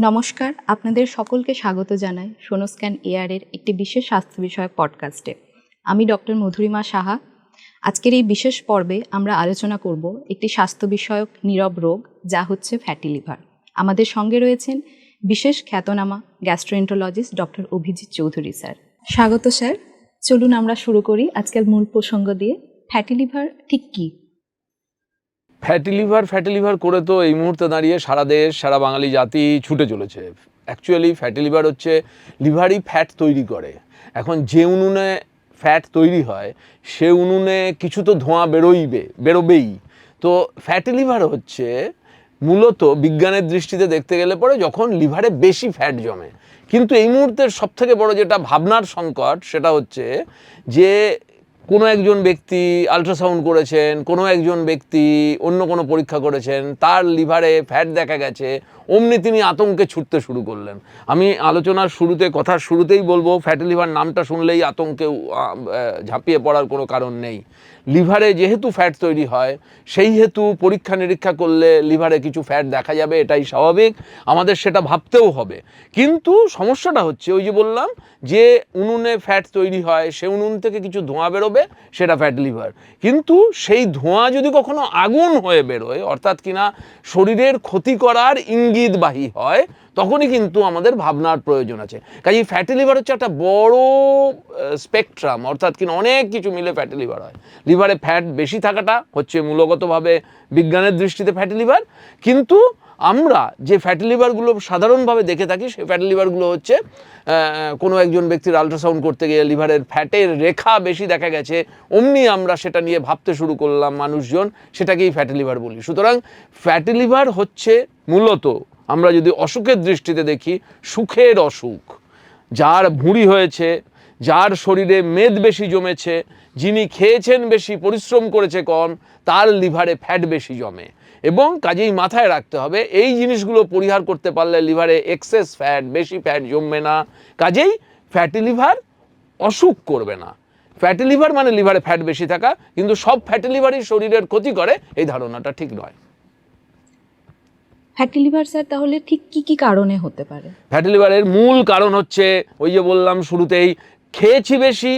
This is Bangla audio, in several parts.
নমস্কার, আপনাদের সকলকে স্বাগত জানাই সোনোস্ক্যান এয়ারের একটি বিশেষ স্বাস্থ্য বিষয়ক পডকাস্টে আমি ডক্টর মধুরিমা সাহা। আজকের এই বিশেষ পর্বে আমরা আলোচনা করব একটি স্বাস্থ্য বিষয়ক নীরব রোগ, যা হচ্ছে ফ্যাটি লিভার আমাদের সঙ্গে রয়েছেন বিশেষ খ্যাতনামা gastroenterologist doctor Abhijit Chowdhury sir. স্বাগত স্যার। চলুন আমরা শুরু করি আজকের মূল প্রসঙ্গ দিয়ে। ফ্যাটি লিভার ঠিক কী? ফ্যাটি লিভার ফ্যাটি লিভার করে তো এই মুহূর্তে দাঁড়িয়ে সারা দেশ, সারা বাঙালি জাতি ছুটে চলেছে। অ্যাকচুয়ালি ফ্যাটি লিভার হচ্ছে লিভারই ফ্যাট তৈরি করে। এখন যে উনুনে ফ্যাট তৈরি হয়, সে উনুনে কিছু তো ধোঁয়া বেরোইবে, বেরোবেই। তো ফ্যাটি লিভার হচ্ছে মূলত বিজ্ঞানের দৃষ্টিতে দেখতে গেলে পরে যখন লিভারে বেশি ফ্যাট জমে। কিন্তু এই মুহূর্তের সবথেকে বড় যেটা ভাবনার সংকট, সেটা হচ্ছে যে কোনো একজন ব্যক্তি আলট্রাসাউন্ড করেছেন, কোনো একজন ব্যক্তি অন্য কোনো পরীক্ষা করেছেন, তার লিভারে ফ্যাট দেখা গেছে, অমনি তিনি আতঙ্কে ছুটতে শুরু করলেন। আমি আলোচনার শুরুতে, কথার শুরুতেই বলব ফ্যাটি লিভার নামটা শুনলেই আতঙ্কে ঝাঁপিয়ে পড়ার কোনো কারণ নেই। লিভারে যেহেতু ফ্যাট তৈরি হয়, সেই হেতু পরীক্ষা নিরীক্ষা করলে লিভারে কিছু ফ্যাট দেখা যাবে, এটাই স্বাভাবিক। আমাদের সেটা ভাবতেও হবে। কিন্তু সমস্যাটা হচ্ছে, ওই যে বললাম, যে উনুনে ফ্যাট তৈরি হয়, সে উনুন থেকে কিছু ধোঁয়া বেরোবে, সেটা ফ্যাট লিভার কিন্তু সেই ধোঁয়া যদি কখনো আগুন হয়ে বেরোয়, অর্থাৎ কিনা শরীরের ক্ষতি করার ইঙ্গিতবাহী হয় তখনই কিন্তু আমাদের ভাবনার প্রয়োজন আছে। কাজেই ফ্যাটি লিভার হচ্ছে একটা বড় স্পেকট্রাম অর্থাৎ কিনা অনেক কিছু মিলে ফ্যাটি লিভার হয়। লিভারে ফ্যাট বেশি থাকাটা হচ্ছে মূলগতভাবে বিজ্ঞানের দৃষ্টিতে ফ্যাটি লিভার কিন্তু আমরা যে ফ্যাটি লিভারগুলো সাধারণভাবে দেখে থাকি সেই ফ্যাটি লিভারগুলো হচ্ছে কোনো একজন ব্যক্তির আলট্রাসাউন্ড করতে গিয়ে লিভারের ফ্যাটের রেখা বেশি দেখা গেছে, অমনি আমরা সেটা নিয়ে ভাবতে শুরু করলাম মানুষজন, সেটাকেই ফ্যাটি লিভার বলি। সুতরাং ফ্যাটি লিভার হচ্ছে মূলত আমরা যদি অসুখের দৃষ্টিতে দেখি, সুখের অসুখ। যার ভুঁড়ি হয়েছে, যার শরীরে মেদ বেশি জমেছে, যিনি খেয়েছেন বেশি, পরিশ্রম করেছে কম, তার লিভারে ফ্যাট বেশি জমে। এবং কাজেই মাথায় রাখতে হবে, এই জিনিসগুলো পরিহার করতে পারলে লিভারে এক্সেস ফ্যাট বেশি ফ্যাট জমবে না। কাজেই ফ্যাটি লিভার অসুখ করবে না। ফ্যাটি লিভার মানে লিভারে ফ্যাট বেশি থাকা, কিন্তু সব ফ্যাটি লিভারই শরীরের ক্ষতি করে, এই ধারণাটা ঠিক নয়। ফ্যাটি লিভার স্যার তাহলে ঠিক কী কী কারণে হতে পারে? ফ্যাটি লিভারের মূল কারণ হচ্ছে, ওই যে বললাম শুরুতেই, খেয়েছি বেশি,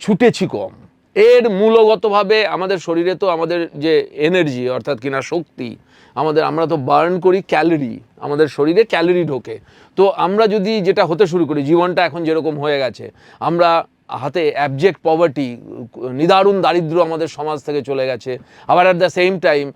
ছুটেছি কম। এর মূলগতভাবে আমাদের শরীরে তো আমাদের যে এনার্জি অর্থাৎ কিনা শক্তি, আমাদের, আমরা তো বার্ন করি ক্যালোরি আমাদের শরীরে ক্যালোরি ঢোকে। তো আমরা যদি যেটা হতে শুরু করি, জীবনটা এখন যেরকম হয়ে গেছে, আমরা হাতে অ্যাবজেক্ট পভার্টি নিদারুণ দারিদ্র আমাদের সমাজ থেকে চলে গেছে। আবার অ্যাট দ্য সেম টাইম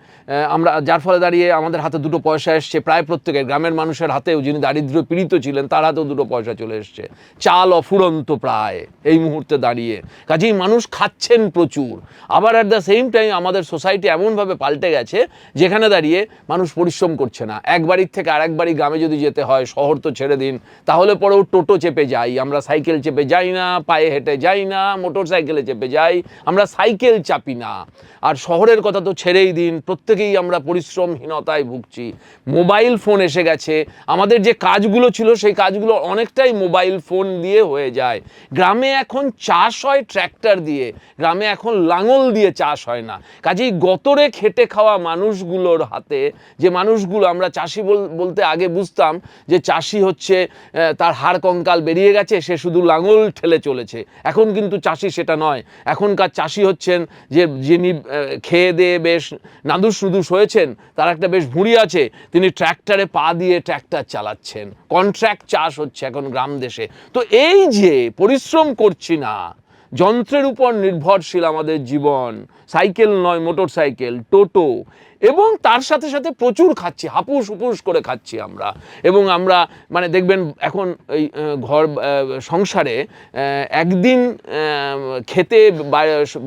আমরা, যার ফলে দাঁড়িয়ে আমাদের হাতে দুটো পয়সা এসছে। প্রায় প্রত্যেকের, গ্রামের মানুষের হাতেও যিনি দারিদ্র পীড়িত ছিলেন, তার হাতেও দুটো পয়সা চলে এসছে। চাল অফুরন্ত প্রায় এই মুহূর্তে দাঁড়িয়ে। কাজেই মানুষ খাচ্ছেন প্রচুর। আবার অ্যাট দ্য সেম টাইম আমাদের সোসাইটি এমনভাবে পাল্টে গেছে, যেখানে দাঁড়িয়ে মানুষ পরিশ্রম করছে না। এক বাড়ির থেকে আরেক বাড়ি গ্রামে যদি যেতে হয়, শহর তো ছেড়ে দিন, তাহলে পরেও টোটো চেপে যাই। আমরা সাইকেল চেপে যাই না, পায়ে হেঁটে যাই না মোটর সাইকেলে চেপে যাই, আমরা সাইকেল চাপি না। আর শহরের কথা তো ছেড়েই দিন, প্রত্যেকেই আমরা পরিশ্রমহীনতায় ভুগছি। মোবাইল ফোন এসে গেছে। আমাদের যে কাজগুলো ছিল, সেই কাজগুলো অনেকটাই মোবাইল ফোন দিয়ে হয়ে যায়। গ্রামে এখন চাষ হয় ট্র্যাক্টর দিয়ে। গ্রামে এখন লাঙল দিয়ে চাষ হয় না। কাজেই গতরে খেটে খাওয়া মানুষগুলোর হাতে, যে মানুষগুলো আমরা চাষি বল- বলতে আগে বুঝতাম যে চাষি হচ্ছে তার হাড় কঙ্কাল বেরিয়ে গেছে, সে শুধু লাঙল ঠেলে চলেছে। এখন কিন্তু চাষি সেটা নয়। এখনকার চাষি হচ্ছেন যে যিনি খেয়ে দিয়ে বেশ নাদুস নুদুস হয়েছেন, তার একটা বেশ ভুঁড়ি আছে, তিনি ট্র্যাক্টরে পা দিয়ে ট্র্যাক্টর চালাচ্ছেন। কন্ট্রাক্ট চাষ হচ্ছে এখন গ্রাম দেশে। তো এই যে পরিশ্রম করছি না, যন্ত্রের উপর নির্ভরশীল আমাদের জীবন, সাইকেল নয় মোটর সাইকেল টোটো এবং তার সাথে সাথে প্রচুর খাচ্ছি, হাপুস হুপুস করে খাচ্ছি আমরা। এবং আমরা মানে দেখবেন এখন এই ঘর সংসারে একদিন খেতে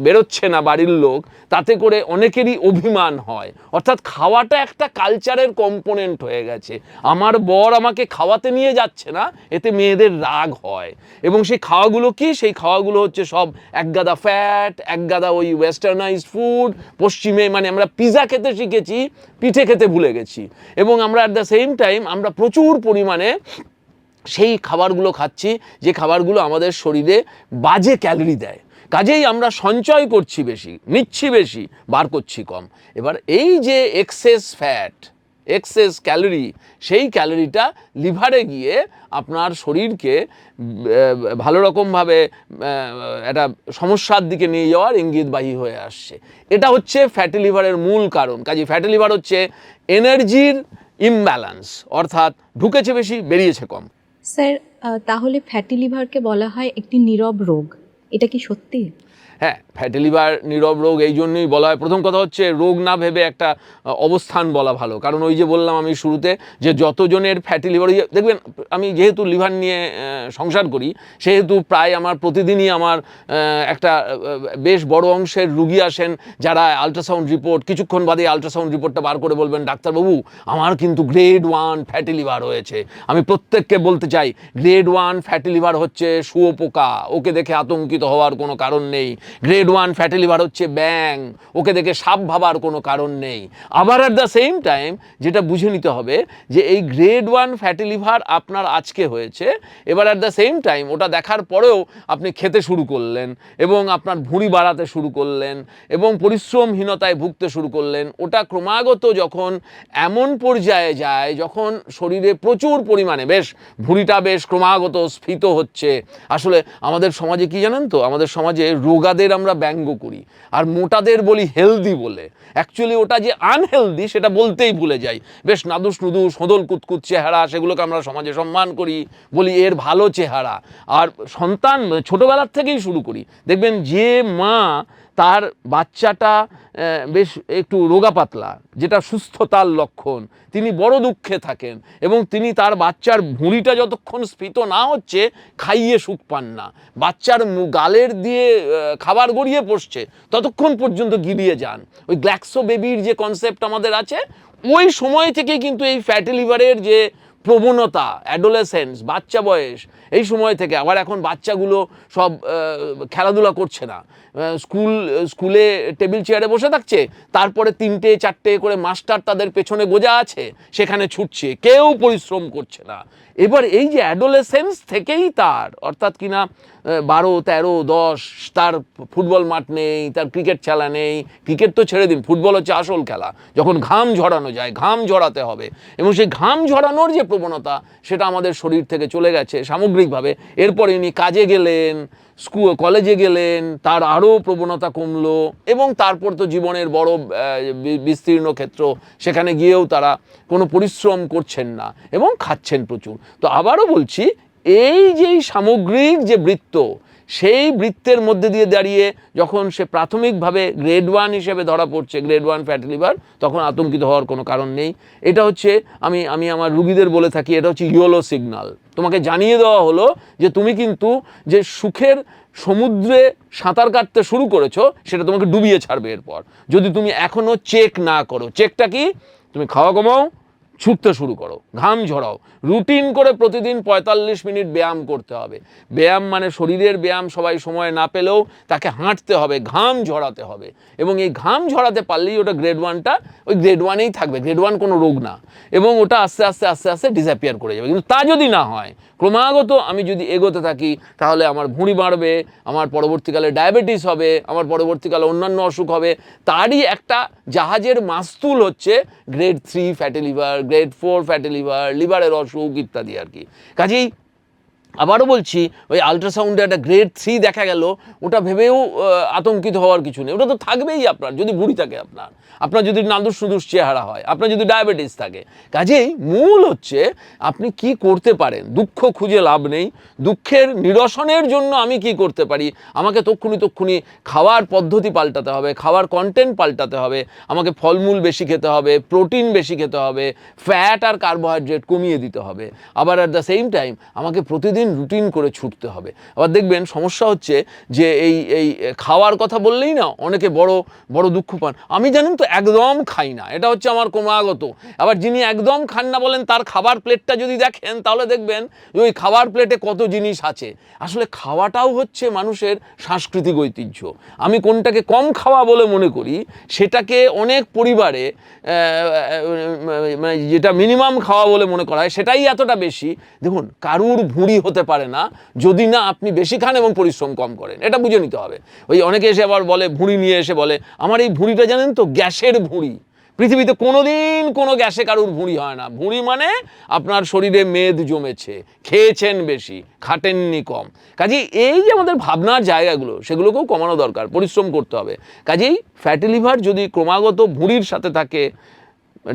বেরোচ্ছে না বাড়ির লোক, তাতে করে অনেকেরই অভিমান হয়। অর্থাৎ খাওয়াটা একটা কালচারের কম্পোনেন্ট হয়ে গেছে। আমার বর আমাকে খাওয়াতে নিয়ে যাচ্ছে না, এতে মেয়েদের রাগ হয়। এবং সেই খাওয়াগুলো কি? সেই খাওয়াগুলো হচ্ছে সব একগাদা ফ্যাট একগাদা ওই ওয়েস্টার্নাইজড ফুড পশ্চিমে মানে আমরা পিৎজা খেতে শিখেছি, পিঠে খেতে ভুলে গেছি। এবং আমরা অ্যাট দ্য সেম টাইম আমরা প্রচুর পরিমাণে সেই খাবারগুলো খাচ্ছি, যে খাবারগুলো আমাদের শরীরে বাজে ক্যালোরি দেয়। কাজেই আমরা সঞ্চয় করছি বেশি, নিচ্ছি বেশি, বার করছি কম। এবার এই যে এক্সেস ফ্যাট এক্সেস ক্যালোরি সেই ক্যালোরিটা লিভারে গিয়ে আপনার শরীরকে ভালো রকমভাবে একটা সমস্যার দিকে নিয়ে যাওয়ার ইঙ্গিতবাহী হয়ে আসছে। এটা হচ্ছে ফ্যাটি লিভারের মূল কারণ। কাজে ফ্যাটি লিভার হচ্ছে এনার্জির ইমব্যালেন্স অর্থাৎ ঢুকেছে বেশি, বেরিয়েছে কম। স্যার তাহলে ফ্যাটি লিভারকে বলা হয় একটি নীরব রোগ। এটা কি সত্যি? হ্যাঁ ফ্যাটি লিভার নীরব রোগ এই জন্যই বলা হয়। প্রথম কথা হচ্ছে, রোগ না ভেবে একটা অবস্থান বলা ভালো। কারণ ওই যে বললাম আমি শুরুতে যে যতজনের ফ্যাটি লিভার দেখবেন, আমি যেহেতু লিভার নিয়ে সংসার করি, সেহেতু প্রায় আমার প্রতিদিনই আমার একটা বেশ বড় অংশের রুগী আসেন যারা আলট্রাসাউন্ড রিপোর্ট কিছুক্ষণ বাদে আলট্রাসাউন্ড রিপোর্টটা বার করে বলবেন, ডাক্তারবাবু, আমার কিন্তু গ্রেড ওয়ান ফ্যাটি লিভার হয়েছে। আমি প্রত্যেককে বলতে চাই গ্রেড ওয়ান ফ্যাটি লিভার হচ্ছে শুয়োপোকা। ওকে দেখে আতঙ্কিত হওয়ার কোনো কারণ নেই। গ্রেড ওয়ান ফ্যাটি লিভার হচ্ছে ব্যাং ওকে দেখে সাপ ভাবার কোনো কারণ নেই। আবার অ্যাট দ্য সেম টাইম যেটা বুঝে নিতে হবে যে এই গ্রেড ওয়ান ফ্যাটি লিভার আপনার আজকে হয়েছে। এবার অ্যাট দ্য সেম টাইম ওটা দেখার পরেও আপনি খেতে শুরু করলেন এবং আপনার ভুঁড়ি বাড়াতে শুরু করলেন এবং পরিশ্রমহীনতায় ভুগতে শুরু করলেন। ওটা ক্রমাগত যখন এমন পর্যায়ে যায়, যখন শরীরে প্রচুর পরিমাণে, বেশ, ভুঁড়িটা বেশ ক্রমাগত স্ফীত হচ্ছে। আসলে আমাদের সমাজে কি জানেন তো? আমাদের সমাজে রোগাদের আমরা ব্যঙ্গ করি, আর মোটাদের বলি হেলদি বলে। অ্যাকচুয়ালি ওটা যে আনহেলদি সেটা বলতেই ভুলে যাই। বেশ নাদুস নুদুস, হোদল কুতকুত চেহারা, সেগুলোকে আমরা সমাজে সম্মান করি, বলি এর ভালো চেহারা। আর সন্তান ছোটোবেলার থেকেই শুরু করি। দেখবেন যে মা তার বাচ্চাটা বেশ একটু রোগা পাতলা যেটা সুস্থতার লক্ষণ। তিনি বড় দুঃখে থাকেন এবং তিনি তার বাচ্চার ভুঁড়িটা যতক্ষণ স্ফীত না হচ্ছে, খাইয়ে সুখ পান না। বাচ্চার গালের দিয়ে খাবার গড়িয়ে পড়ছে, ততক্ষণ পর্যন্ত গিলিয়ে যান। ওই গ্ল্যাক্সো বেবির যে কনসেপ্ট আমাদের আছে, ওই সময় থেকে কিন্তু এই ফ্যাটি লিভারের যে প্রবণতা অ্যাডোলেসেন্স বাচ্চা বয়স, এই সময় থেকে আবার এখন বাচ্চাগুলো সব খেলাধুলা করছে না। স্কুল, স্কুলে টেবিল চেয়ারে বসে থাকছে, তারপরে তিনটে, চারটে করে মাস্টার তাদের পেছনে গোজা আছে, সেখানে ছুটছে, কেউ পরিশ্রম করছে না। এবার এই যে অ্যাডোলেসেন্স থেকেই তার, অর্থাৎ কিনা বারো, তেরো, দশ, তার ফুটবল মাঠ নেই, তার ক্রিকেট খেলা নেই ক্রিকেট তো ছেড়ে দিন, ফুটবল হচ্ছে আসল খেলা, যখন ঘাম ঝরানো যায়, ঘাম ঝরাতে হবে, এবং সেই ঘাম ঝরানোর যে প্রবণতা, সেটা আমাদের শরীর থেকে চলে গেছে সামগ্রিকভাবে, এরপরে উনি কাজে গেলেন স্কুল, কলেজে গেলেন, তার আরও প্রবণতা কমলো এবং তারপর তো জীবনের বড় বিস্তীর্ণ ক্ষেত্র, সেখানে গিয়েও তারা কোনো পরিশ্রম করছেন না এবং খাচ্ছেন প্রচুর। তো আবারও বলছি, এই যে সামগ্রিক যে বৃত্ত সেই বৃত্তের মধ্যে দিয়ে দাঁড়িয়ে যখন সে প্রাথমিকভাবে গ্রেড ওয়ান হিসেবে ধরা পড়ছে, গ্রেড ওয়ান ফ্যাট লিভার, তখন আতঙ্কিত হওয়ার কোনো কারণ নেই। এটা হচ্ছে আমি আমি আমার রুগীদের বলে থাকি, এটা হচ্ছে ইয়োলো সিগনাল। তোমাকে জানিয়ে দেওয়া হলো যে তুমি কিন্তু যে সুখের সমুদ্রে সাঁতার কাটতে শুরু করেছ, সেটা তোমাকে ডুবিয়ে ছাড়বে এরপর। যদি তুমি এখনও চেক না করো, চেকটা কি? তুমি খাওয়া কমাও ছুটতে শুরু করো, ঘাম ঝরাও। রুটিন করে প্রতিদিন পঁয়তাল্লিশ মিনিট ব্যায়াম করতে হবে। ব্যায়াম মানে শরীরের ব্যায়াম, সবাই সময় না পেলেও তাকে হাঁটতে হবে, ঘাম ঝরাতে হবে। এবং এই ঘাম ঝরাতে পারলেই ওটা গ্রেড ওয়ানটা ওই গ্রেড ওয়ানেই থাকবে গ্রেড ওয়ান কোনো রোগ না। এবং ওটা আস্তে আস্তে আস্তে আস্তে ডিসঅ্যাপিয়ার করে যাবে। কিন্তু তা যদি না হয়, ক্রমাগত আমি যদি এগোতে থাকি, তাহলে আমার ভুঁড়ি বাড়বে, আমার পরবর্তীকালে ডায়াবেটিস হবে, আমার পরবর্তীকালে অন্যান্য অসুখ হবে। তারই একটা জাহাজের মাস্তুল হচ্ছে grade three fatty liver grade four fatty liver লিভারের অসুখ ইত্যাদি আর কি। কাজেই আবারও বলছি, ওই আলট্রাসাউন্ডে একটা গ্রেড থ্রি দেখা গেল, ওটা ভেবেও আতঙ্কিত হওয়ার কিছু নেই। ওটা তো থাকবেই আপনার, যদি ভুঁড়ি থাকে আপনার। আপনার যদি নাদুস সুদুস চেহারা হয়, আপনার যদি ডায়াবেটিস থাকে। কাজেই মূল হচ্ছে, আপনি কি করতে পারেন? দুঃখ খুঁজে লাভ নেই। দুঃখের নিরসনের জন্য আমি কি করতে পারি? আমাকে তক্ষুনি তক্ষুনি খাওয়ার পদ্ধতি পাল্টাতে হবে, খাওয়ার কন্টেন্ট পাল্টাতে হবে, আমাকে ফলমূল বেশি খেতে হবে প্রোটিন বেশি খেতে হবে ফ্যাট আর কার্বোহাইড্রেট কমিয়ে দিতে হবে। আবার অ্যাট দ্য সেম টাইম আমাকে প্রতিদিন রুটিন করে ছুটতে হবে। আবার দেখবেন সমস্যা হচ্ছে যে এই এই খাওয়ার কথা বললেই না অনেকে বড় বড় দুঃখ পান। আমি জানেন তো একদম খাই না, এটা হচ্ছে আমার ক্রমাগত। আবার যিনি একদম খান না বলেন তার খাবার প্লেটটা যদি দেখেন তাহলে দেখবেন ওই খাবার প্লেটে কত জিনিস আছে। আসলে খাওয়াটাও হচ্ছে মানুষের সাংস্কৃতিক ঐতিহ্য। আমি কোনটাকে কম খাওয়া বলে মনে করি, সেটাকে অনেক পরিবারে মানে যেটা মিনিমাম খাওয়া বলে মনে করা হয়, সেটাই এতটা বেশি। দেখুন, কারুর ভুঁড়ি হতে পারে না, যদি না আপনি বেশি খান এবং পরিশ্রম কম করেন। এটা বুঝে নিতে হবে। ওই অনেকে এসে আবার বলে, ভুঁড়ি নিয়ে এসে বলে, আমার এই ভুঁড়িটা জানেন তো, গ্যাসের ভুঁড়ি। পৃথিবীতে কোনোদিন কোনো গ্যাসে কারুর ভুঁড়ি হয় না। ভুঁড়ি মানে আপনার শরীরে মেদ জমেছে, খেয়েছেন বেশি, খাটেননি কম। কাজেই এই যে আমাদের ভাবনার জায়গাগুলো, সেগুলোকেও কমানো দরকার, পরিশ্রম করতে হবে। কাজেই ফ্যাটি লিভার যদি ক্রমাগত ভুঁড়ির সাথে থাকে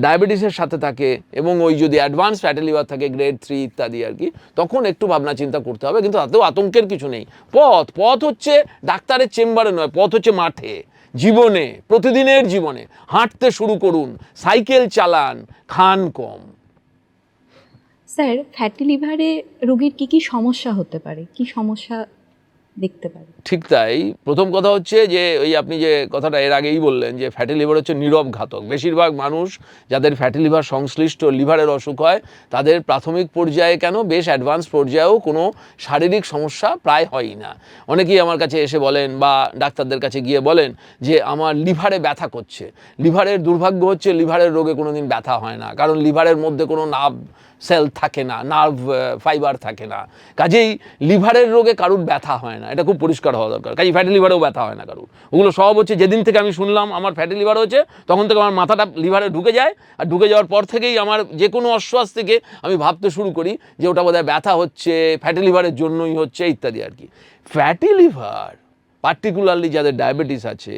ডায়াবেটিসের সাথে থাকে এবং ওই যদি অ্যাডভান্স ফ্যাটি লিভার থাকে গ্রেড থ্রি ইত্যাদি আর কি, তখন একটু ভাবনা চিন্তা করতে হবে, কিন্তু তাতেও আতঙ্কের কিছু নেই। পথ পথ হচ্ছে ডাক্তারের চেম্বারে নয়, পথ হচ্ছে মাঠে, জীবনে, প্রতিদিনের জীবনে। হাঁটতে শুরু করুন, সাইকেল চালান খান কম। স্যার ফ্যাটি লিভারে রোগীর কি কি সমস্যা হতে পারে? কি সমস্যা দেখতে পারে। ঠিক তাই। প্রথম কথা হচ্ছে যে, ওই আপনি যে কথাটা এর আগেই বললেন যে ফ্যাটি লিভার হচ্ছে নীরব ঘাতক। বেশিরভাগ মানুষ যাদের ফ্যাটি লিভার সংশ্লিষ্ট লিভারের অসুখ হয়, তাদের প্রাথমিক পর্যায়ে কেন? বেশ অ্যাডভান্স পর্যায়েও কোনো শারীরিক সমস্যা প্রায় হয়ই না। অনেকেই আমার কাছে এসে বলেন বা ডাক্তারদের কাছে গিয়ে বলেন যে, আমার লিভারে ব্যথা করছে। লিভারের দুর্ভাগ্য হচ্ছে লিভারের রোগে কোনো দিন ব্যথা হয় না। কারণ লিভারের মধ্যে কোনো নার্ভ সেল থাকে না, নার্ভ ফাইবার থাকে না। কাজেই লিভারের রোগে কারুর ব্যথা হয় না। এটা খুব পরিষ্কার হওয়া দরকার। কাজে ফ্যাটি লিভারেও ব্যথা হয় না কারুর। ওগুলো সব হচ্ছে যেদিন থেকে আমি শুনলাম আমার ফ্যাটি লিভার হচ্ছে তখন থেকে আমার মাথাটা লিভারে ঢুকে যায়। আর ঢুকে যাওয়ার পর থেকেই আমার যে কোনো অশ্বাস থেকে আমি ভাবতে শুরু করি যে ওটা বোধহয় ব্যথা হচ্ছে ফ্যাটি লিভারের জন্যই হচ্ছে, ইত্যাদি আর কি। ফ্যাটি লিভার পার্টিকুলারলি যাদের ডায়াবেটিস আছে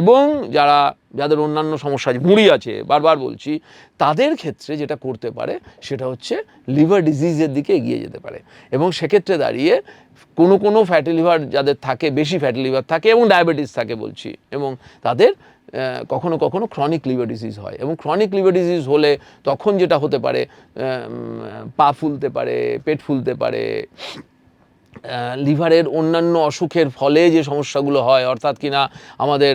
এবং যারা, যাদের অন্যান্য সমস্যা আছে ভুঁড়ি আছে, বারবার বলছি, তাদের ক্ষেত্রে যেটা করতে পারে, সেটা হচ্ছে লিভার ডিজিজের দিকে এগিয়ে যেতে পারে। এবং সেক্ষেত্রে দাঁড়িয়ে কোনো কোনো ফ্যাটি লিভার যাদের থাকে, বেশি ফ্যাটি লিভার থাকে এবং ডায়াবেটিস থাকে বলছি, এবং তাদের কখনো কখনো ক্রনিক লিভার ডিজিজ হয়। এবং ক্রনিক লিভার ডিজিজ হলে তখন যেটা হতে পারে পা ফুলতে পারে, পেট ফুলতে পারে লিভারের অন্যান্য অসুখের ফলে যে সমস্যাগুলো হয়, অর্থাৎ কিনা আমাদের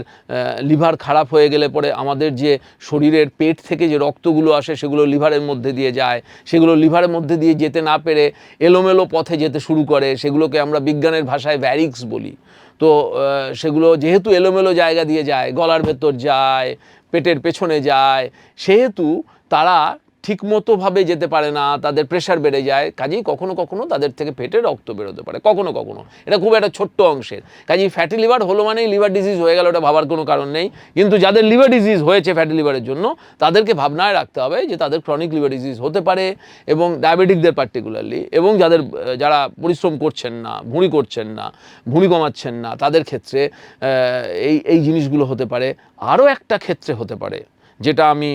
লিভার খারাপ হয়ে গেলে পরে আমাদের যে শরীরের পেট থেকে যে রক্তগুলো আসে সেগুলো লিভারের মধ্যে দিয়ে যায়। সেগুলো লিভারের মধ্যে দিয়ে যেতে না পেরে এলোমেলো পথে যেতে শুরু করে। সেগুলোকে আমরা বিজ্ঞানের ভাষায় ভ্যারিক্স বলি। তো সেগুলো যেহেতু এলোমেলো জায়গা দিয়ে যায়, গলার ভেতর যায়, পেটের পেছনে যায়, সেহেতু তারা ঠিকমতোভাবে যেতে পারে না, তাদের প্রেশার বেড়ে যায়, কাজেই কখনো কখনো তাদের থেকে পেটে রক্ত বেরোতে পারে, কখনো কখনো। এটা খুব একটা ছোট্ট অংশের। কাজেই ফ্যাটি লিভার হলো মানেই লিভার ডিজিজ হয়ে গেল ওটা ভাবার কোনো কারণ নেই। কিন্তু যাদের লিভার ডিজিজ হয়েছে ফ্যাটি লিভারের জন্য, তাদেরকে ভাবনায় রাখতে হবে যে তাদের ক্রনিক লিভার ডিজিজ হতে পারে এবং ডায়াবেটিকদের পার্টিকুলারলি এবং যাদের যারা পরিশ্রম করছেন না, ভুঁড়ি করছেন না, ভুঁড়ি কমাচ্ছেন না, তাদের ক্ষেত্রে এই এই জিনিসগুলো হতে পারে। আরও একটা ক্ষেত্রে হতে পারে। যেটা আমি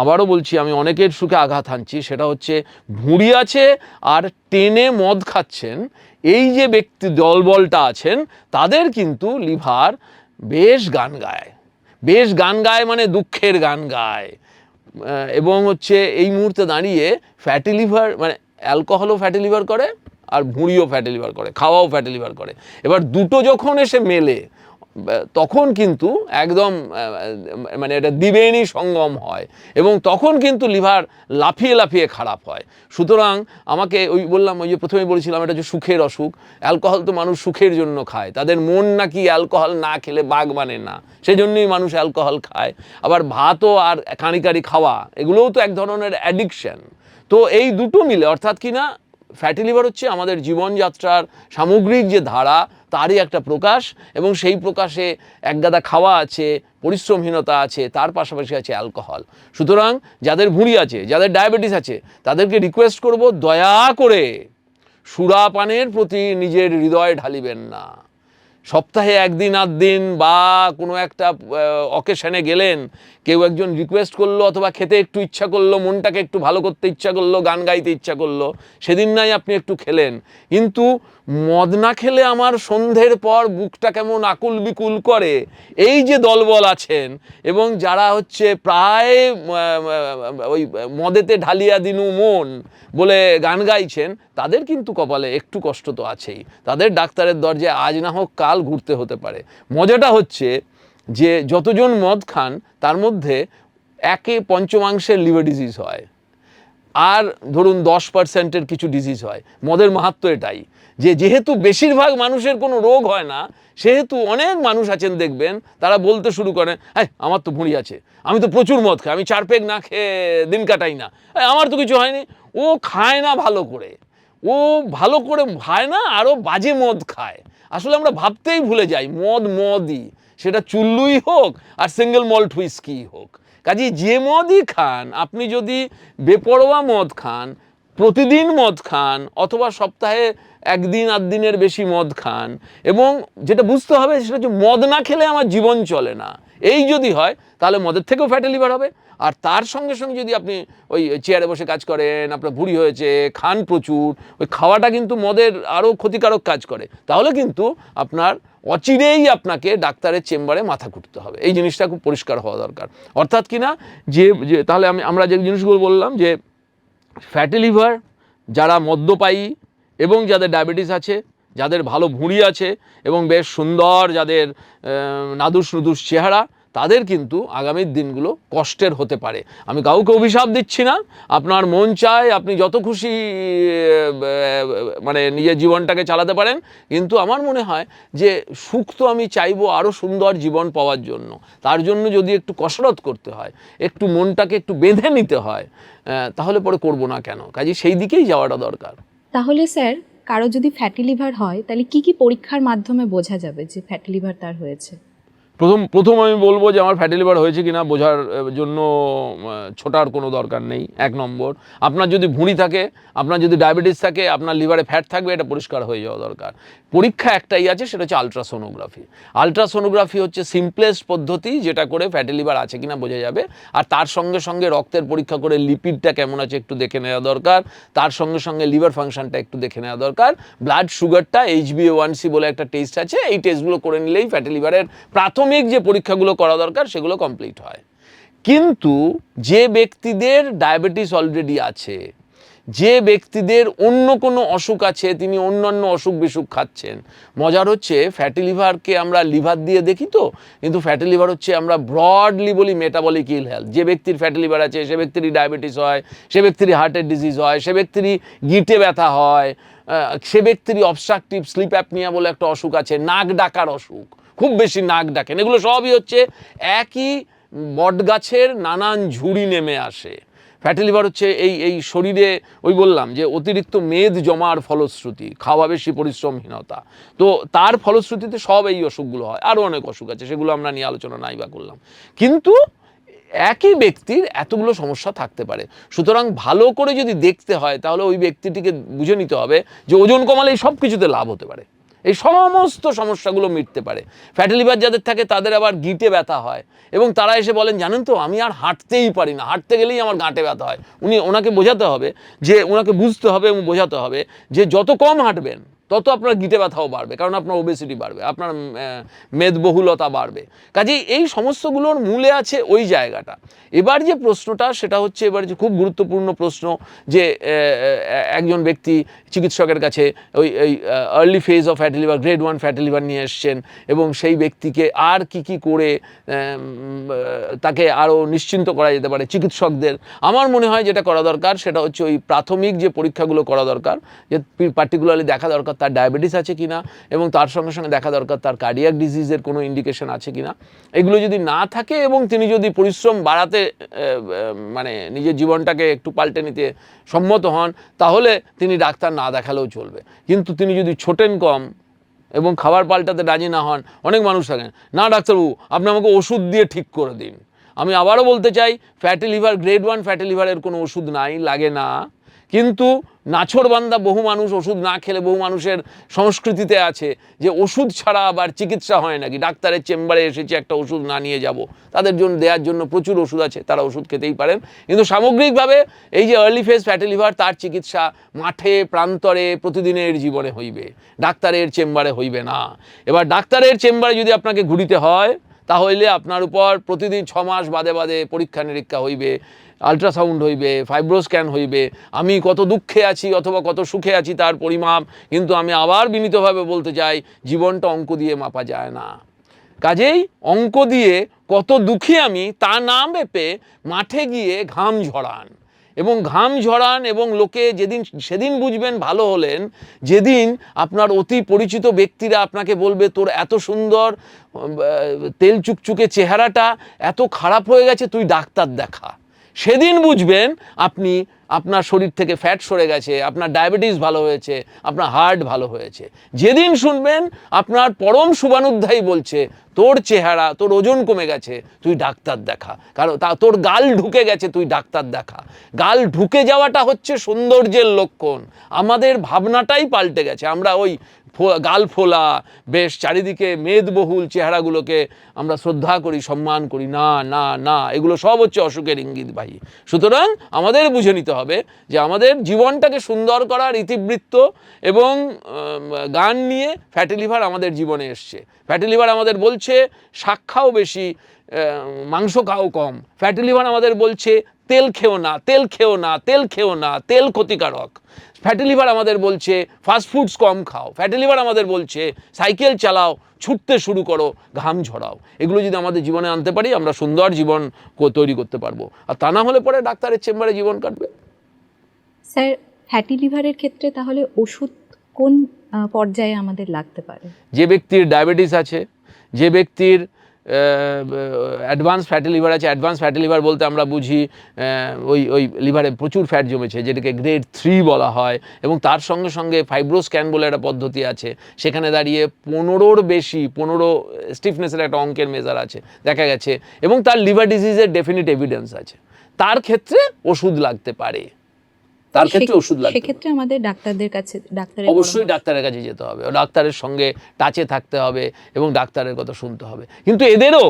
আবারও বলছি, আমি অনেকের সুখে আঘাত হানছি, সেটা হচ্ছে ভুঁড়ি আছে আর টেনে মদ খাচ্ছেন। এই যে ব্যক্তি দলবলটা আছেন, তাদের কিন্তু লিভার বেশ গান গায়। বেশ গান গায় মানে দুঃখের গান গায়। এবং হচ্ছে এই মুহূর্তে দাঁড়িয়ে ফ্যাটি লিভার মানে অ্যালকোহলও ফ্যাটি লিভার করে আর ভুঁড়িও ফ্যাটি লিভার করে, খাওয়াও ফ্যাটি লিভার করে। এবার দুটো যখন এসে মেলে তখন কিন্তু একদম মানে এটা দ্বিবেণী সঙ্গম হয় এবং তখন কিন্তু লিভার লাফিয়ে লাফিয়ে খারাপ হয়। সুতরাং আমাকে ওই বললাম, ওই যে প্রথমে বলেছিলাম, এটা যে সুখের অসুখ। অ্যালকোহল তো মানুষ সুখের জন্য খায়। তাদের মন নাকি অ্যালকোহল না খেলে বাঘ মানে না। সেজন্যই মানুষ অ্যালকোহল খায়। আবার ভাতও আর কাঁড়ি খাওয়া, এগুলোও তো এক ধরনের অ্যাডিকশন তো এই দুটো মিলে, অর্থাৎ কি না ফ্যাটি লিভার হচ্ছে আমাদের জীবনযাত্রার সামগ্রিক যে ধারা তারই একটা প্রকাশ এবং সেই প্রকাশে একগাদা খাওয়া আছে, পরিশ্রমহীনতা আছে, তার পাশাপাশি আছে অ্যালকোহল। সুতরাং যাদের ভুঁড়ি আছে, যাদের ডায়াবেটিস আছে, তাদেরকে রিকোয়েস্ট করব, দয়া করে সুরাপানের প্রতি নিজের হৃদয় ঢালিবেন না। সপ্তাহে একদিন আধ দিন বা কোনো একটা অকেশনে গেলেন, কেউ একজন রিকোয়েস্ট করল অথবা খেতে একটু ইচ্ছা করল, মনটাকে একটু ভালো করতে ইচ্ছা করল, গান গাইতে ইচ্ছা করল, সেদিন নাই আপনি একটু খেলেন। কিন্তু মদ না খেলে আমার সন্ধ্যের পর বুকটা কেমন আকুল বিকুল করে। এই যে দলবল আছেন এবং যারা হচ্ছে প্রায় ওই মদেতে ঢালিয়া দিনু মন বলে গান গাইছেন, তাদের কিন্তু কপালে একটু কষ্ট তো আছেই। তাদের ডাক্তারের দরজায় আজ না হোক কাল ঘুরতে হতে পারে। মজাটা হচ্ছে যে যতজন মদ খান, তার মধ্যে একে পঞ্চমাংশের লিভার ডিজিজ হয়। আর ধরুন দশ পার্সেন্টের কিছু ডিজিজ হয়। মদের মাহাত্ম এটাই। যে যেহেতু বেশিরভাগ মানুষের কোনো রোগ হয় না, সেহেতু অনেক মানুষ আছেন দেখবেন, তারা বলতে শুরু করেন হ্যাঁ আমার তো ভুঁড়ি আছে, আমি তো প্রচুর মদ খাই, আমি চার পেগ না খেয়ে দিন কাটাই না। আমার তো কিছু হয়নি। ও খায় না ভালো করে। ও ভালো করে খায় না, আরও বাজে মদ খায়। আসলে আমরা ভাবতেই ভুলে যাই, মদ মদই। সেটা চুল্লুই হোক আর সিঙ্গেল মল্ট হুইস্কি হোক। কাজে যে মদই খান, আপনি যদি বেপরোয়া মদ খান, প্রতিদিন মদ খান, অথবা সপ্তাহে একদিন আধ দিনের বেশি মদ খান। এবং যেটা বুঝতে হবে সেটা হচ্ছে মদ না খেলে আমার জীবন চলে না। এই যদি হয়, তাহলে মদের থেকেও ফ্যাটি লিভার হবে। আর তার সঙ্গে সঙ্গে যদি আপনি ওই চেয়ারে বসে কাজ করেন, আপনার ভুঁড়ি হয়েছে, খান প্রচুর, ওই খাওয়াটা কিন্তু মদের আরও ক্ষতিকারক কাজ করে। তাহলে কিন্তু আপনার অচিরেই আপনাকে ডাক্তারের চেম্বারে মাথা ঘুরতে হবে। এই জিনিসটা খুব পরিষ্কার হওয়া দরকার। অর্থাৎ কিনা যে যে, তাহলে আমি, আমরা যে জিনিসগুলো বললাম যে ফ্যাটি লিভার যারা মদ্যপায়ী এবং যাদের ডায়াবেটিস আছে, যাদের ভালো ভুঁড়ি আছে এবং বেশ সুন্দর যাদের নাদুস নুদুস চেহারা, তাদের কিন্তু আগামীর দিনগুলো কষ্টের হতে পারে। আমি কাউকে অভিশাপ দিচ্ছি না, আপনার মন চায় আপনি যত খুশি মানে নিজের জীবনটাকে চালাতে পারেন, কিন্তু আমার মনে হয় যে সুখ তো আমি চাইব আরও সুন্দর জীবন পাওয়ার জন্য। তার জন্য যদি একটু কসরত করতে হয়, একটু মনটাকে একটু বেঁধে নিতে হয় তাহলে পরে করব না কেন? কাজে সেই দিকেই যাওয়াটা দরকার। তাহলে স্যার, কারও যদি ফ্যাটি লিভার হয়, তাহলে কি কি পরীক্ষার মাধ্যমে বোঝা যাবে যে ফ্যাটি লিভার তার হয়েছে? প্রথম প্রথম আমি বলব যে আমার ফ্যাটি লিভার হয়েছে কিনা বোঝার জন্য ছোটার কোনো দরকার নেই, এক নম্বর। আপনার যদি ভুঁড়ি থাকে, আপনার যদি ডায়াবেটিস থাকে, আপনার লিভারে ফ্যাট থাকবে, এটা পরিষ্কার হয়ে যাওয়া দরকার। পরীক্ষা একটাই আছে, সেটা হচ্ছে আলট্রাসোনোগ্রাফি আলট্রাসোনোগ্রাফি হচ্ছে সিম্পলেস্ট পদ্ধতি যেটা করে ফ্যাটি লিভার আছে কিনা বোঝা যাবে। আর তার সঙ্গে সঙ্গে রক্তের পরীক্ষা করে লিপিডটা কেমন আছে একটু দেখে নেওয়া দরকার। তার সঙ্গে সঙ্গে লিভার ফাংশনটা একটু দেখে নেওয়া দরকার। ব্লাড সুগারটা এইচ বি ওয়ান সি বলে একটা টেস্ট আছে, এই টেস্টগুলো করে নিলেই ফ্যাটি লিভারের প্রাথমিক যে পরীক্ষাগুলো করা দরকার সেগুলো কমপ্লিট হয়। কিন্তু যে ব্যক্তিদের ডায়াবেটিস অলরেডি আছে, যে ব্যক্তিদের অন্য কোনো অসুখ আছে, তিনি অন্যান্য অসুখ বিসুখ খাচ্ছেন, মজার হচ্ছে ফ্যাটি লিভারকে আমরা লিভার দিয়ে দেখি তো, কিন্তু ফ্যাটি লিভার হচ্ছে আমরা ব্রডলি বলি মেটাবলিক ইল হেলথ যে ব্যক্তির ফ্যাটি লিভার আছে, সে ব্যক্তিরই ডায়াবেটিস হয়, সে ব্যক্তিরই হার্টের ডিজিজ হয়, সে ব্যক্তিরই গিটে ব্যথা হয় সে ব্যক্তিরই অবস্ট্রাকটিভ স্লিপ অ্যাপনিয়া বলে একটা অসুখ আছে, নাক ডাকার অসুখ। খুব বেশি নাক ডাকেন। এগুলো সবই হচ্ছে একই বটগাছের নানান ঝুড়ি নেমে আসে। ফ্যাটি লিভার হচ্ছে এই এই শরীরে ওই বললাম যে অতিরিক্ত মেদ জমার ফলশ্রুতি, খাওয়া বেশি পরিশ্রমহীনতা। তো তার ফলশ্রুতিতে সব এই অসুখগুলো হয়। আরও অনেক অসুখ আছে, সেগুলো আমরা নিয়ে আলোচনা নাই বা করলাম। কিন্তু একই ব্যক্তির এতগুলো সমস্যা থাকতে পারে। সুতরাং ভালো করে যদি দেখতে হয়, তাহলে ওই ব্যক্তিটিকে বুঝে নিতে হবে যে ওজন কমালে এই সব কিছুতে লাভ হতে পারে। এই সমস্ত সমস্যাগুলো মিটতে পারে। ফ্যাটি লিভার যাদের থাকে, তাদের আবার গিটে ব্যথা হয়। এবং তারা এসে বলেন, জানেন তো, আমি আর হাঁটতেই পারি না। হাঁটতে গেলেই আমার গাঁটে ব্যথা হয়। উনি ওনাকে বোঝাতে হবে যে ওনাকে বুঝতে হবে এবং বোঝাতে হবে যে, যত কম হাঁটবেন তত আপনার গিটে ব্যথাও বাড়বে, কারণ আপনার ওবেসিটি বাড়বে, আপনার মেদবহুলতা বাড়বে। কাজেই এই সমস্তগুলোর মূলে আছে ওই জায়গাটা। এবার যে প্রশ্নটা, সেটা হচ্ছে এবার যে খুব গুরুত্বপূর্ণ প্রশ্ন যে একজন ব্যক্তি চিকিৎসকের কাছে ওই এই early phase of fatty liver grade one fatty liver নিয়ে এসছেন এবং সেই ব্যক্তিকে আর কি কি করে তাকে আরও নিশ্চিন্ত করা যেতে পারে চিকিৎসকদের। আমার মনে হয় যেটা করা দরকার, সেটা হচ্ছে ওই প্রাথমিক যে পরীক্ষাগুলো করা দরকার, যে পার্টিকুলারলি দেখা দরকার তার ডায়াবেটিস আছে কি না এবং তার সঙ্গে সঙ্গে দেখা দরকার তার কার্ডিয়াক ডিজিজের কোনো ইন্ডিকেশন আছে কি না এগুলো যদি না থাকে এবং তিনি যদি পরিশ্রম বাড়াতে মানে নিজের জীবনটাকে একটু পাল্টে নিতে সম্মত হন, তাহলে তিনি ডাক্তার না দেখালেও চলবে। কিন্তু তিনি যদি ছোটেন কম এবং খাবার পাল্টাতে রাজি না হন, অনেক মানুষ থাকেন, না, ডাক্তারবাবু, আপনি আমাকে ওষুধ দিয়ে ঠিক করে দিন। আমি আবারও বলতে চাই fatty liver grade one fatty লিভারের কোনো ওষুধ নাই, লাগে না। কিন্তু নাছোড়বান্দা বহু মানুষ ওষুধ না খেলে বহু মানুষের সংস্কৃতিতে আছে যে ওষুধ ছাড়া আবার চিকিৎসা হয় নাকি? ডাক্তারের চেম্বারে এসেছে, একটা ওষুধ না নিয়ে যাব। তাদের জন্য দেওয়ার জন্য প্রচুর ওষুধ আছে, তারা ওষুধ খেতেই পারেন। কিন্তু সামগ্রিকভাবে এই যে আর্লি ফেজ ফ্যাটি লিভার তার চিকিৎসা মাঠে, প্রান্তরে, প্রতিদিনের জীবনে হইবে। ডাক্তারের চেম্বারে হইবে না। এবার ডাক্তারের চেম্বারে যদি আপনাকে ঘুরিতে হয়, তাহলে আপনার উপর প্রতিদিন ছ মাস বাদে বাদে পরীক্ষা নিরীক্ষা হইবে। আলট্রাসাউন্ড হইবে ফাইব্রো স্ক্যান হইবে, আমি কত দুঃখে আছি অথবা কত সুখে আছি তার পরিমাপ, কিন্তু আমি আবার বিনীতভাবে বলতে চাই, জীবনটা অঙ্ক দিয়ে মাপা যায় না। কাজেই অঙ্ক দিয়ে কত দুঃখী আমি, তা না মেপে মাঠে গিয়ে ঘাম ঝরান। এবং ঘাম ঝরান এবং লোকে যেদিন, সেদিন বুঝবেন ভালো হলেন, যেদিন আপনার অতি পরিচিত ব্যক্তিরা আপনাকে বলবে, তোর এত সুন্দর তেল চুকচুকে চেহারাটা, এত খারাপ হয়ে গেছে, তুই ডাক্তার দেখা। সেদিন বুঝবেন আপনি, আপনার শরীর থেকে ফ্যাট সরে গেছে, আপনার ডায়াবেটিস ভালো হয়েছে, আপনার হার্ট ভালো হয়েছে। যেদিন শুনবেন আপনার পরম শুভানুধ্যায়ী বলছে, তোর চেহারা, তোর ওজন কমে গেছে, তুই ডাক্তার দেখা। কারণ তা, তোর গাল ঢুকে গেছে, তুই ডাক্তার দেখা। গাল ঢুকে যাওয়াটা হচ্ছে সৌন্দর্যের লক্ষণ। আমাদের ভাবনাটাই পাল্টে গেছে। আমরা ওই গাল ফোলা, বেশ চারিদিকে মেদবহুল চেহারাগুলোকে আমরা শ্রদ্ধা করি, সম্মান করি, না না না, এগুলো সব হচ্ছে অসুখের ইঙ্গিতবাহী সুতরাং আমাদের বুঝে নিতে হবে যে আমাদের জীবনটাকে সুন্দর করার ইতিবৃত্ত এবং গান নিয়ে ফ্যাটি লিভার আমাদের জীবনে এসছে। ফ্যাটি লিভার আমাদের বলছে শাক খাও বেশি মাংস খাও কম। ফ্যাটি লিভার আমাদের বলছে, তেল খেও না, তেল খেও না, তেল খেও না, তেল ক্ষতিকারক। ফ্যাটি লিভার আমাদের বলছে ফাস্ট ফুডস কম খাও। ফ্যাটি লিভার আমাদের বলছে সাইকেল চালাও ছুটতে শুরু করো ঘাম ঝরাও। এগুলো যদি আমাদের জীবনে আনতে পারি আমরা সুন্দর জীবন তৈরি করতে পারব। আর তা না হলে পরে ডাক্তারের চেম্বারে জীবন কাটবে। স্যার ফ্যাটি লিভারের ক্ষেত্রে তাহলে ওষুধ কোন পর্যায়ে আমাদের লাগতে পারে? যে ব্যক্তির ডায়াবেটিস আছে যে ব্যক্তির অ্যাডভান্স ফ্যাটি লিভার আছে। অ্যাডভান্স ফ্যাটি লিভার বলতে আমরা বুঝি ওই ওই লিভারে প্রচুর ফ্যাট জমেছে, যেটাকে গ্রেড থ্রি বলা হয়। এবং তার সঙ্গে সঙ্গে ফাইব্রো স্ক্যান বলে একটা পদ্ধতি আছে। সেখানে দাঁড়িয়ে পনেরোর বেশি, পনেরো স্টিফনেসের একটা অঙ্কের মেজার আছে, দেখা গেছে। এবং তার লিভার ডিজিজের ডেফিনিট এভিডেন্স আছে। তার ক্ষেত্রে ওষুধ লাগতে পারে। তার ক্ষেত্রে ওষুধ পারে। সেক্ষেত্রে আমাদের ডাক্তারদের কাছে ডাক্তারের অবশ্যই ডাক্তারের কাছে যেতে হবে। ডাক্তারের সঙ্গে টাচে থাকতে হবে এবং ডাক্তারের কথা শুনতে হবে। কিন্তু এদেরও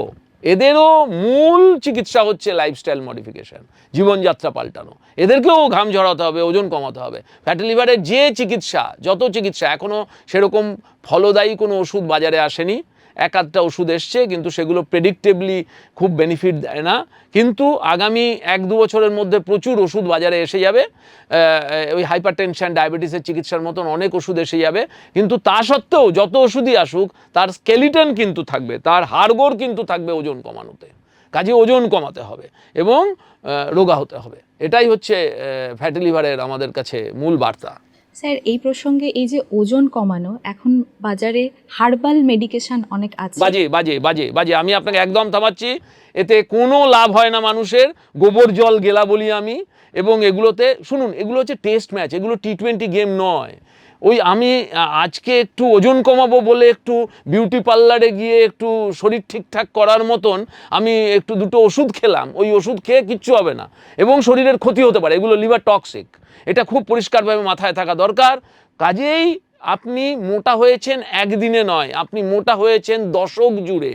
এদেরও মূল চিকিৎসা হচ্ছে লাইফস্টাইল মডিফিকেশন জীবনযাত্রা পাল্টানো। এদেরকেও ঘাম ঝরাতে হবে ওজন কমাতে হবে। ফ্যাটি লিভারের যে চিকিৎসা যত চিকিৎসা এখনও সেরকম ফলদায়ী কোনো ওষুধ বাজারে আসেনি। এক আধটা ওষুধ এসছে, কিন্তু সেগুলো প্রেডিক্টেবলি খুব বেনিফিট দেয় না। কিন্তু আগামী এক দু বছরের মধ্যে প্রচুর ওষুধ বাজারে এসে যাবে। ওই হাইপার টেনশন ডায়াবেটিসের চিকিৎসার মতন অনেক ওষুধ এসে যাবে। কিন্তু তা সত্ত্বেও যত ওষুধই আসুক, তার স্কেলিটন কিন্তু থাকবে, তার হাড়গোড় কিন্তু থাকবে ওজন কমানোতে। কাজে ওজন কমাতে হবে এবং রোগা হতে হবে। এটাই হচ্ছে ফ্যাটি লিভারের আমাদের কাছে মূল বার্তা। স্যার, এই প্রসঙ্গে এই যে ওজন কমানো, এখন বাজারে হার্বাল মেডিকেশন অনেক আছে। বাজে বাজে বাজে বাজে। আমি আপনাকে একদম থামাচ্ছি, এতে কোনো লাভ হয় না মানুষের। গোবর জল গেলা বলি আমি, এবং এগুলোতে, শুনুন, এগুলো হচ্ছে টেস্ট ম্যাচ এগুলো টি টোয়েন্টি গেম নয়। ওই আমি আজকে একটু ওজন কমাবো বলে একটু বিউটি পার্লারে গিয়ে একটু শরীর ঠিকঠাক করার মতন আমি একটু দুটো ওষুধ খেলাম। ওই ওষুধ খেয়ে কিচ্ছু হবে না। এবং শরীরের ক্ষতি হতে পারে। এগুলো লিভার টক্সিক এটা খুব পরিষ্কারভাবে মাথায় থাকা দরকার। কাজেই আপনি মোটা হয়েছেন একদিনে নয়, আপনি মোটা হয়েছেন দশক জুড়ে।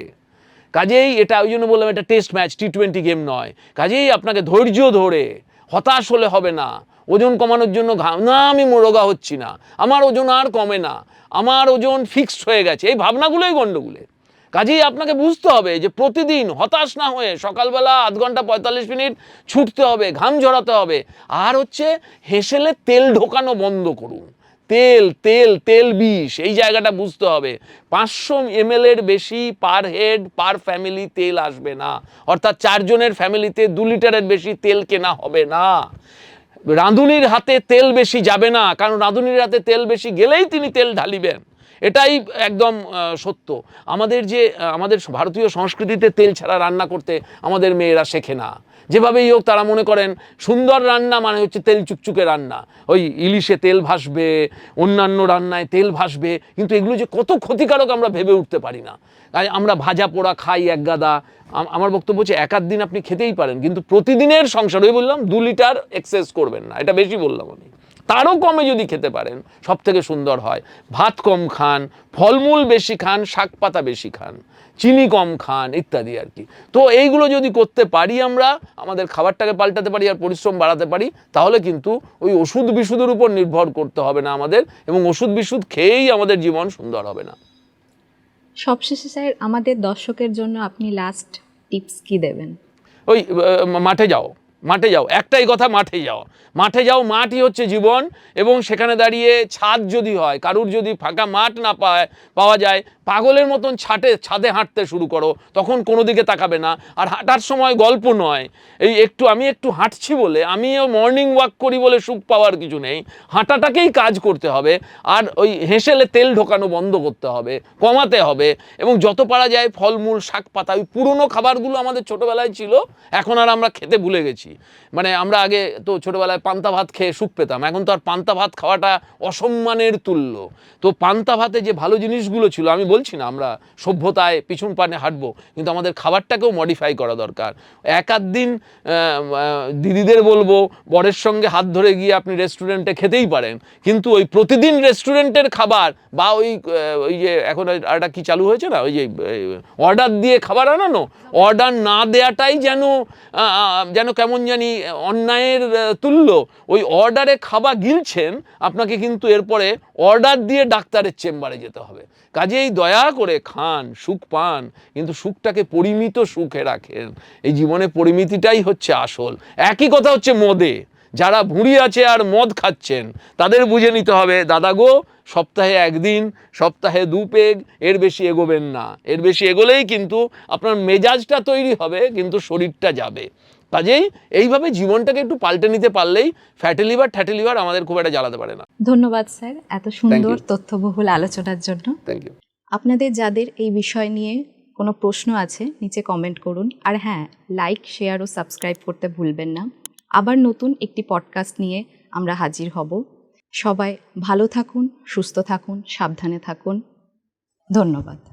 কাজেই এটা, ওই জন্য বললাম এটা test match T twenty game নয়। কাজেই আপনাকে ধৈর্য ধরে, হতাশ হলে হবে না। ওজন কমানোর জন্য না, আমি রোগা হচ্ছি না। আমার ওজন আর কমে না। আমার ওজন ফিক্সড হয়ে গেছে। এই ভাবনাগুলোই গণ্ডগোলের কাজেই আপনাকে বুঝতে হবে যে প্রতিদিন হতাশ না হয়ে সকালবেলা আধ ঘণ্টা পঁয়তাল্লিশ মিনিট ছুটতে হবে, ঘাম ঝরাতে হবে। আর হচ্ছে হেসেলে তেল ঢোকানো বন্ধ করুন। তেল তেল তেল বিষ, এই জায়গাটা বুঝতে হবে। পাঁচশো এম এর বেশি পার হেড পার ফ্যামিলি তেল আসবে না। অর্থাৎ চারজনের ফ্যামিলিতে দু লিটারের বেশি তেল কেনা হবে না। রাঁধুনির হাতে তেল বেশি যাবে না, কারণ রাঁধুনির হাতে তেল বেশি গেলেই তিনি তেল ঢালিবেন। এটাই একদম সত্য। আমাদের যে আমাদের ভারতীয় সংস্কৃতিতে তেল ছাড়া রান্না করতে আমাদের মেয়েরা শেখে না। যেভাবেই হোক তারা মনে করেন, সুন্দর রান্না মানে হচ্ছে তেল চুকচুকে রান্না। ওই ইলিশে তেল ভাসবে, অন্যান্য রান্নায় তেল ভাসবে, কিন্তু এগুলো যে কত ক্ষতিকারক আমরা ভেবে উঠতে পারি না। তাই আমরা ভাজা পোড়া খাই এক গাদা। আমার বক্তব্য হচ্ছে একাধ দিন আপনি খেতেই পারেন, কিন্তু প্রতিদিনের সংসার, ওই বললাম দু লিটার এক্সেস করবেন না, এটা বেশি বললাম আমি। তারও কমে যদি খেতে পারেন সব থেকে সুন্দর হয়। ভাত কম খান ফলমূল বেশি খান শাক পাতা বেশি খান চিনি কম খান ইত্যাদি আর কি। তো এইগুলো যদি করতে পারি আমরা আমাদের খাবারটাকে পাল্টাতে পারি আর পরিশ্রম বাড়াতে পারি তাহলে কিন্তু ওই ওষুধ বিশুধের উপর নির্ভর করতে হবে না আমাদের এবং ওষুধ বিশুধ খেয়েই আমাদের জীবন সুন্দর হবে না। সবশেষে স্যার আমাদের দর্শকের জন্য আপনি লাস্ট টিপস কি দেবেন? ওই মাঠে যাও। মাঠে যাও, একটাই কথা, মাঠে যাও। মাঠে যাও মাঠই হচ্ছে জীবন এবং সেখানে দাঁড়িয়ে ছাদ যদি হয়, কারুর যদি ফাঁকা মাঠ না পায়, পাওয়া যায় পাগলের মতন ছাটে, ছাদে হাঁটতে শুরু করো, তখন কোনো দিকে তাকাবে না। আর হাঁটার সময় গল্প নয়। এই একটু, আমি একটু হাঁটছি বলে, আমিও মর্নিং ওয়াক করি বলে সুখ পাওয়ার কিছু নেই। হাঁটাটাকেই কাজ করতে হবে। আর ওই হেসেলে তেল ঢোকানো বন্ধ করতে হবে, কমাতে হবে। এবং যত পারা যায় ফলমূল, শাক পাতা, ওই পুরনো খাবারগুলো আমাদের ছোটোবেলায় ছিল, এখন আর আমরা খেতে ভুলে গেছি। মানে আমরা আগে তো ছোটোবেলায় পান্তা ভাত খেয়ে সুখ পেতাম, এখন তো আর পান্তা ভাত খাওয়াটা অসম্মানের তুল্য। তো পান্তা ভাতে যে ভালো জিনিসগুলো ছিল, আমি বলছি না, আমরা সভ্যতায় পিছন পানে হাঁটবো, কিন্তু আমাদের খাবারটাকেও মডিফাই করা দরকার। এক আধ দিন দিদিদের বলব, বরের সঙ্গে হাত ধরে গিয়ে আপনি রেস্টুরেন্টে খেতেই পারেন, কিন্তু ওই প্রতিদিন রেস্টুরেন্টের খাবার বা ওই ওই যে এখন আরেকটা কি চালু হয়েছে না, ওই যে অর্ডার দিয়ে খাবার আনানো? অর্ডার না দেওয়াটাই যেন যেন কেমন জানি অন্যায়ের তুল্য। ওই অর্ডারে খাবার গিলছেন, আপনাকে কিন্তু এরপরে অর্ডার দিয়ে ডাক্তারের চেম্বারে যেতে হবে। কাজেই দয়া করে খান সুখ পান কিন্তু সুখটাকে পরিমিত সুখে রাখেন। এই জীবনে পরিমিতিটাই হচ্ছে আসল। একই কথা হচ্ছে মদে। যারা ভুঁড়ি আছে আর মদ খাচ্ছেন তাদের বুঝে নিতে হবে দাদা গো সপ্তাহে একদিন সপ্তাহে দু পেগ এর বেশি এগোবেন না। এর বেশি এগোলেই কিন্তু আপনার মেজাজটা তৈরি হবে কিন্তু শরীরটা যাবে। কাজেই এইভাবে জীবনটাকে একটু পাল্টে নিতে পারলেই ফ্যাটি লিভার ঠ্যাটি লিভার আমাদের খুব একটা জ্বালাতে পারে না। ধন্যবাদ স্যার। এত সুন্দর তথ্যবহুল আলোচনার জন্য। থ্যাংক ইউ আপনাদের যাদের এই বিষয় নিয়ে কোনো প্রশ্ন আছে, নিচে কমেন্ট করুন। আর হ্যাঁ লাইক শেয়ার ও সাবস্ক্রাইব করতে ভুলবেন না। আবার নতুন একটি পডকাস্ট নিয়ে আমরা হাজির হব। সবাই ভালো থাকুন, সুস্থ থাকুন, সাবধানে থাকুন। ধন্যবাদ।